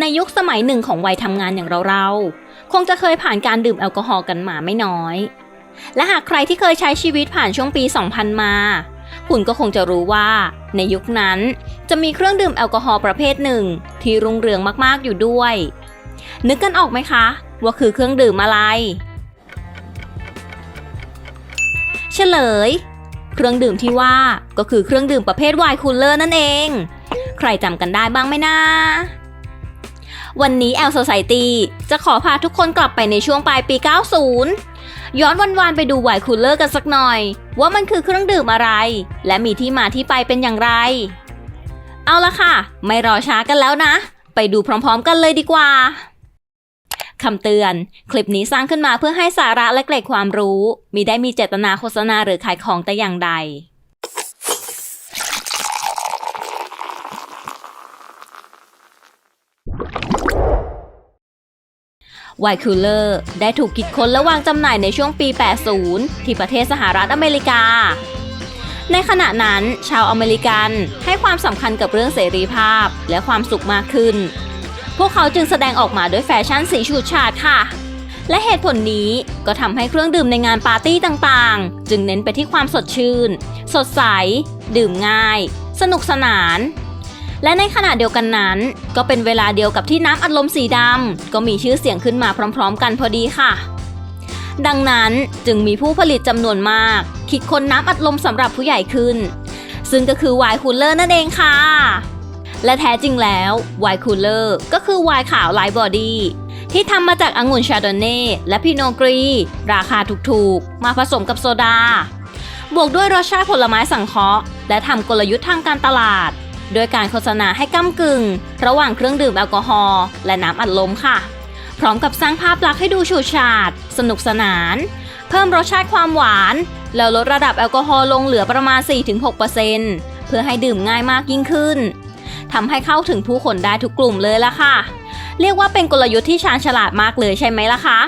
ในยุคสมัยหนึ่งของวัยทำงานอย่างเราๆ คงจะเคยผ่านการดื่มแอลกอฮอล์กันมาไม่น้อย และหากใครที่เคยใช้ชีวิตผ่านช่วงปี 2000 มา คุณก็คงจะรู้ว่า ในยุคนั้นจะมีเครื่องดื่มแอลกอฮอล์ประเภทหนึ่ง ที่รุ่งเรืองมากๆอยู่ด้วย นึกกันออกไหมคะ ว่าคือเครื่องดื่มอะไร เฉลย เครื่องดื่มที่ว่าก็คือเครื่องดื่มประเภทไวน์คูลเลอร์นั่นเอง ใครจำกันได้บ้างไหมนะ วันนี้แอลโซไซตี้จะขอพาทุกคนกลับไปในช่วงปลายปี 90 ย้อนวันวานไปดูไวคูลเลอร์กันสักหน่อย ว่ามันคือเครื่องดื่มอะไร และมีที่มาที่ไปเป็นอย่างไร เอาละค่ะ ไม่รอช้ากันแล้วนะ ไปดูพร้อมๆกันเลยดีกว่าคำเตือน คลิปนี้สร้างขึ้นมาเพื่อให้สาระและเกร็ดความรู้มิได้มีเจตนาโฆษณาหรือขายของแต่อย่างใด ไวน์คูลเลอร์ได้ถูกคิดค้นและวางจำหน่ายในช่วงปี 80 ที่ประเทศสหรัฐอเมริกา ในขณะนั้น ชาวอเมริกันให้ความสำคัญกับเรื่องเสรีภาพและความสุขมากขึ้น พวกเขาจึงแสดงออกมาด้วยแฟชั่นสีฉูดฉาดค่ะ และเหตุผลนี้ก็ทำให้เครื่องดื่มในงานปาร์ตี้ต่างๆ จึงเน้นไปที่ความสดชื่น สดใส ดื่มง่าย สนุกสนาน และในขณะเดียวกันนั้น ก็เป็นเวลาเดียวกับที่น้ำอัดลมสีดำก็มีชื่อเสียงขึ้นมาพร้อม ๆ กันพอดีค่ะ ดังนั้นจึงมีผู้ผลิตจำนวนมาก คิดค้นน้ำอัดลมสำหรับผู้ใหญ่ขึ้น ซึ่งก็คือไวน์คูลเลอร์นั่นเองค่ะ และแท้จริงแล้วไวน์คูลเลอร์ก็คือไวน์ขาวไลท์บอดี้ที่ทำมาจากองุ่นชาโดเน่และพิโนกรี ราคาถูกๆ มาผสมกับโซดา บวกด้วยรสชาติผลไม้สังเคราะห์ และทำกลยุทธ์ทางการตลาด โดยการโฆษณาให้ก้ากึ่ง ระหว่างเครื่องดื่มแอลกอฮอล์และน้ำอัดลมค่ะ พร้อมกับสร้างภาพลักษณ์ให้ดูฉูดฉาด สนุกสนาน เพิ่มรสชาติความหวาน แล้วลดระดับแอลกอฮอล์ลงเหลือประมาณ 4-6%เพื่อให้ดื่มง่ายมากยิ่งขึ้นทำให้เข้าถึงผู้คนได้ทุกกลุ่มเลยละค่ะ เรียกว่าเป็นกลยุทธ์ที่ชาญฉลาดมากเลยใช่ไหมล่ะคะ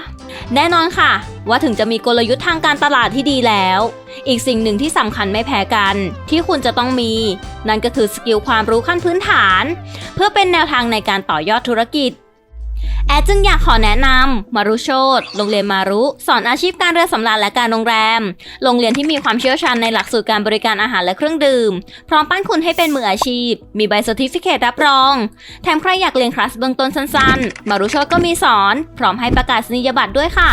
แน่นอนค่ะ ว่าถึงจะมีกลยุทธ์ทางการตลาดที่ดีแล้ว อีกสิ่งหนึ่งที่สำคัญไม่แพ้กัน ที่คุณจะต้องมี นั่นก็คือสกิลความรู้ขั้นพื้นฐาน เพื่อเป็นแนวทางในการต่อยอดธุรกิจ แอดจึงอยากขอแนะนำมารุโชตโรงเรียนมารุ สอนอาชีพการเรือสำราญและการโรงแรม โรงเรียนที่มีความเชี่ยวชาญในหลักสูตรการบริการอาหารและเครื่องดื่ม พร้อมปั้นคุณให้เป็นมืออาชีพ มีใบสติฟิเคตรับรอง แถมใครอยากเรียนคลาสเบื้องต้นสั้นๆ มารุโชตก็มีสอน พร้อมให้ประกาศนียบัตรด้วยค่ะ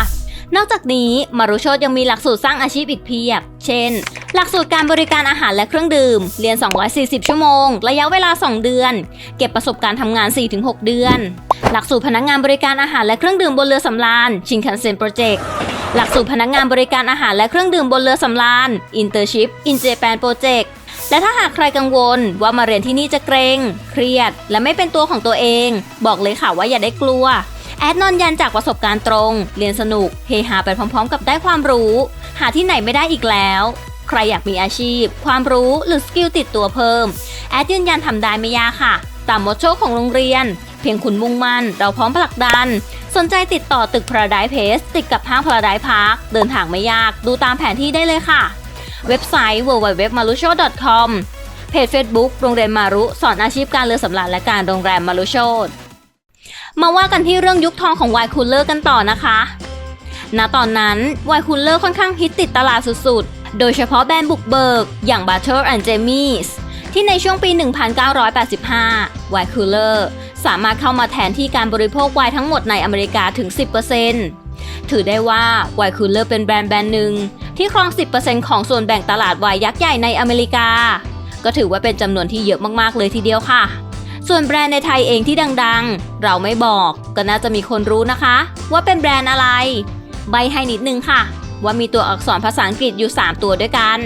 นอกจากนี้มารุโชตยังมีหลักสูตรสร้างอาชีพอีกเพียบ เช่น หลักสูตรการบริการอาหารและเครื่องดื่ม เรียน 240 ชั่วโมง ระยะเวลา 2 เดือน เก็บประสบการณ์ทำงาน 4-6 เดือน หลักสูตรพนักงานบริการอาหารและเครื่องดื่มบนเรือสำราญชินคันเซ็นโปรเจกต์หลักสูตรพนักงานบริการอาหารและเครื่องดื่มบนเรือสำราญ Internship in Japan Project และถ้าหากใครกังวลว่ามาเรียนที่นี่จะเกรง เครียด และไม่เป็นตัวของตัวเอง บอกเลยค่ะว่าอย่าได้กลัว แอดนอนยันจากประสบการณ์ตรง เรียนสนุก เฮฮาไปพร้อมๆ กับได้ความรู้ หาที่ไหนไม่ได้อีกแล้ว ใครอยากมีอาชีพ ความรู้หรือสกิลติดตัวเพิ่ม แอดยืนยันทำได้ไม่ยากค่ะ ตามมดโชคของโรงเรียน เพียงคุณมุ่งมั่น เราพร้อมผลักดัน สนใจติดต่อตึก Paradise Place ติดกับห้าง Paradise Park เดินทางไม่ยาก ดูตามแผนที่ได้เลยค่ะ เว็บไซต์ www.marucho.com เพจ Facebook โรงเรียนมารุสอนอาชีพการเรือสำราญและการโรงแรมมารุโชต มาว่ากันที่เรื่องยุคทองของไวน์คูลเลอร์กันต่อนะคะ ณ ตอนนั้นไวน์คูลเลอร์ค่อนข้างฮิตติดตลาดสุดๆ โดยเฉพาะแบรนด์บุกเบิก อย่าง Butter and Jamies ที่ในช่วงปี 1985 ไวน์คูลเลอร์สามารถเข้ามาแทนที่การบริโภคไวน์ทั้งหมดในอเมริกาถึง 10%ถือได้ว่าไวน์คูลเลอร์เป็นแบรนด์แบรนด์หนึ่งที่ครอง 10%ของส่วนแบ่งตลาดไวน์ยักษ์ใหญ่ในอเมริกา ก็ถือว่าเป็นจำนวนที่เยอะมากๆเลยทีเดียวค่ะ ส่วนแบรนด์ในไทยเองที่ดังๆ เราไม่บอกก็น่าจะมีคนรู้นะคะ ว่าเป็นแบรนด์อะไร ใบให้นิดนึงค่ะ ว่ามีตัวอักษรภาษาอังกฤษอยู่ 3 ตัวด้วยกัน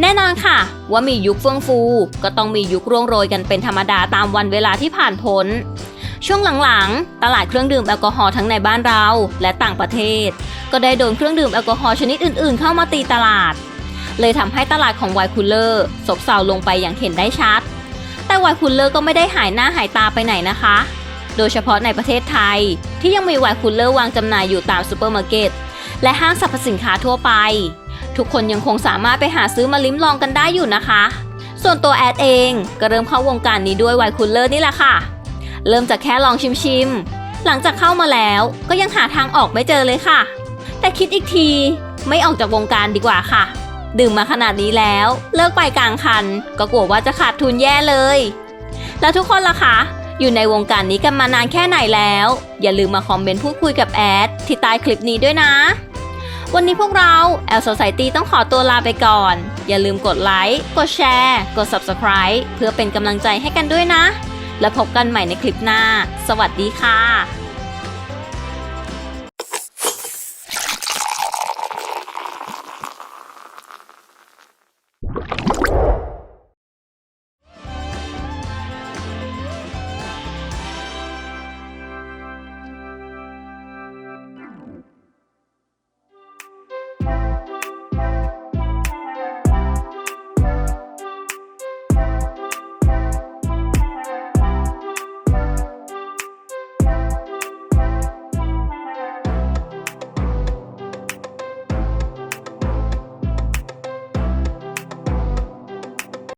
แน่นอนค่ะ ว่ามียุคเฟื่องฟู ก็ต้องมียุคร่วงโรยกันเป็นธรรมดาตามวันเวลาที่ผ่านพ้นช่วงหลังๆ ตลาดเครื่องดื่มแอลกอฮอล์ทั้งในบ้านเราและต่างประเทศ ก็ได้โดนเครื่องดื่มแอลกอฮอล์ชนิดอื่นๆ เข้ามาตีตลาด เลยทำให้ตลาดของไวน์คูลเลอร์ซบเซาลงไปอย่างเห็นได้ชัด แต่ไวน์คูลเลอร์ก็ไม่ได้หายหน้าหายตาไปไหนนะคะ โดยเฉพาะในประเทศไทย ที่ยังมีไวคูลเลอร์วางจำหน่ายอยู่ตามซูเปอร์มาร์เก็ตและห้างสรรพสินค้าทั่วไป ทุกคนยังคงสามารถไปหาซื้อมาลิ้มลองกันได้อยู่นะคะ ส่วนตัวแอดเองก็เริ่มเข้าวงการนี้ด้วยไวคูลเลอร์นี่แหละค่ะ เริ่มจากแค่ลองชิมๆหลังจากเข้ามาแล้วก็ยังหาทางออกไม่เจอเลยค่ะ แต่คิดอีกทีไม่ออกจากวงการดีกว่าค่ะ ดื่มมาขนาดนี้แล้ว เลิกไปกลางคัน ก็กลัวว่าจะขาดทุนแย่เลย แล้วทุกคนล่ะคะ อยู่ในวงการนี้กันมานานแค่ไหนแล้ว อย่าลืมมาคอมเมนต์พูดคุยกับแอดที่ใต้คลิปนี้ด้วยนะ วันนี้พวกเรา L Society ต้องขอตัวลาไปก่อน อย่าลืมกดไลค์กดแชร์กด Subscribe เพื่อเป็นกำลังใจให้กันด้วยนะ แล้วพบกันใหม่ในคลิปหน้า สวัสดีค่ะ